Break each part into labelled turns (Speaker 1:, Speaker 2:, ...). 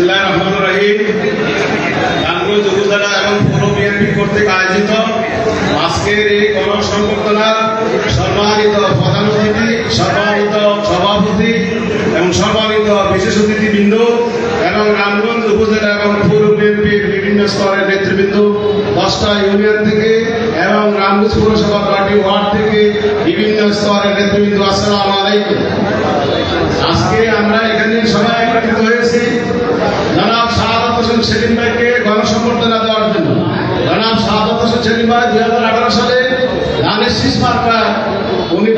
Speaker 1: বিসমুল্লাহ রহমান রহিম। নারায়ণগঞ্জ উপজেলা এবং পৌর বিএনপি কর্তৃক আয়োজিত আজকের এই গণসংবর্ধনার সম্মানিত প্রধান অতিথি, সম্মানিত সভাপতি এবং সম্মানিত বিশেষ অতিথিবৃন্দ এবং রামগঞ্জ উপজেলা এবং পৌর বিএনপির বিভিন্ন স্তরের নেতৃবৃন্দ, দশটা ইউনিয়ন থেকে এবং রামগঞ্জ পৌরসভা পার্টি ওয়ার্ড থেকে বিভিন্ন স্তরের নেতৃবৃন্দ, আসসালামু আলাইকুম আজকে আমরা এখানে সবাই একত্রিত হয়েছি জনাব শাহাদত হোসেন সেলিম ভাইকে গণসম্বর্ধনা দেওয়ার জন্য জনাব শাহাদত হোসেন দুই হাজার আঠারো সালে দানের শীষ উনি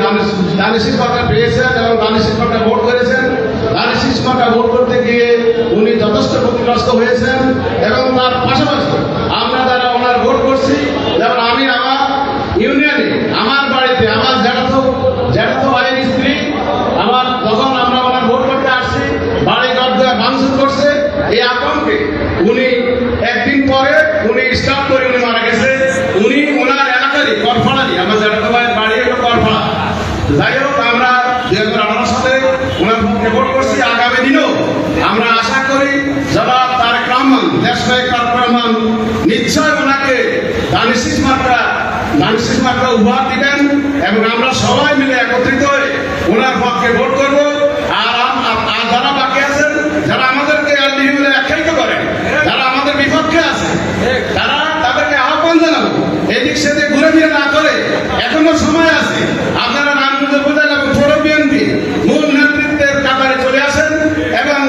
Speaker 1: শীষ মার্কা পেয়েছেন এবং দানের শীষ ভোট করেছেন। দানের শীষ ভোট করতে গিয়ে উনি যথেষ্ট ক্ষতিগ্রস্ত হয়েছেন এবং তার পাশাপাশি আমরা যারা ওনার ভোট করছি, যেমন আমি আমার ইউনিয়নে, আমার বাড়িতে, আমার জ্যাঠাতো জ্যাঠাতো ভাইয়ের স্ত্রী, আমার যখন আমরা ওনার ভোট করতে আসছি, বাড়ি ঘর দেওয়া ভাঙচুর করছে। এই আতঙ্কে উনি একদিন পরে উনি স্টার্ট করে উনি মারা গেছে উনি ওনার এলাকারই করফাড়ারই আমার জ্যাঠাতো ভাইয়ের বাড়ি হলো করফাড়া যাই হোক আমরা দুই হাজার আঠারো সালে ওনার পক্ষে ভোট করছি আগামী দিনেও আমরা আশা করি জনাব তারেক রহমান দেশ নায়ক তারেক রহমান নিশ্চয় ওনাকে দানিশিস মাত্রা দানিশিস মাত্রা উপহার দিবেন এবং আমরা সবাই মিলে একত্রিত হয়ে ওনার পক্ষে ভোট করব। আর আর- আর যারা বাকি আছেন, যারা আমাদেরকে এলডিহি বলে আখ্যায়িত করেন, যারা আমাদের বিপক্ষে আছে, তারা তাদেরকে আহ্বান জানাব। এদিক সেদিক ঘুরে ফিরে না করে এখনও সময় আছে। আপনারা নারায়ণগঞ্জ উপজেলা এবং পৌর বিএনপি মূল নেতৃত্বের কাতারে চলে আসেন এবং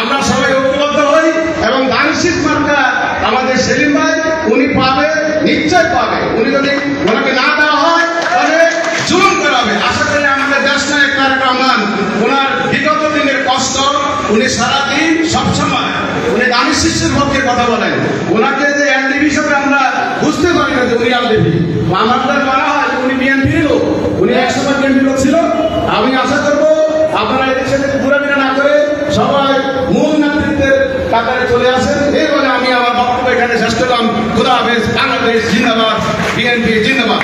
Speaker 1: আমরা সবাই ঐক্যবদ্ধ হই এবং দানশীল মার্কা আমাদের সেলিম ভাই, উনি পাবে, নিশ্চয় পাবে। উনি যদি ওনাকে না দেওয়া হয় তাহলে জুলুম করা হবে আশা করি আমাদের দেশ নায়ক তারেক রহমান ওনার বিগত দিনের কষ্ট উনি সারাদিন সবসময়, উনি দানি শিষ্যের পক্ষে কথা বলেন। ওনাকে যে এলডিবি হিসাবে আমরা বুঝতে পারি না যে উনি এলডিবি আমাদের মনে হয় উনি বিএনপি লোক। উনি একসময় বিএনপি লোক ছিল। আমি আশা করব আপনারা এদের সাথে না করে সবাই মূল নেতৃত্বের কাতারে চলে আসেন। বলে আমি আমার বক্তব্য এখানে শেষ করলাম। খুদা হাফেজ, বাংলাদেশ জিন্দাবাদ, বিএনপি জিন্দাবাদ।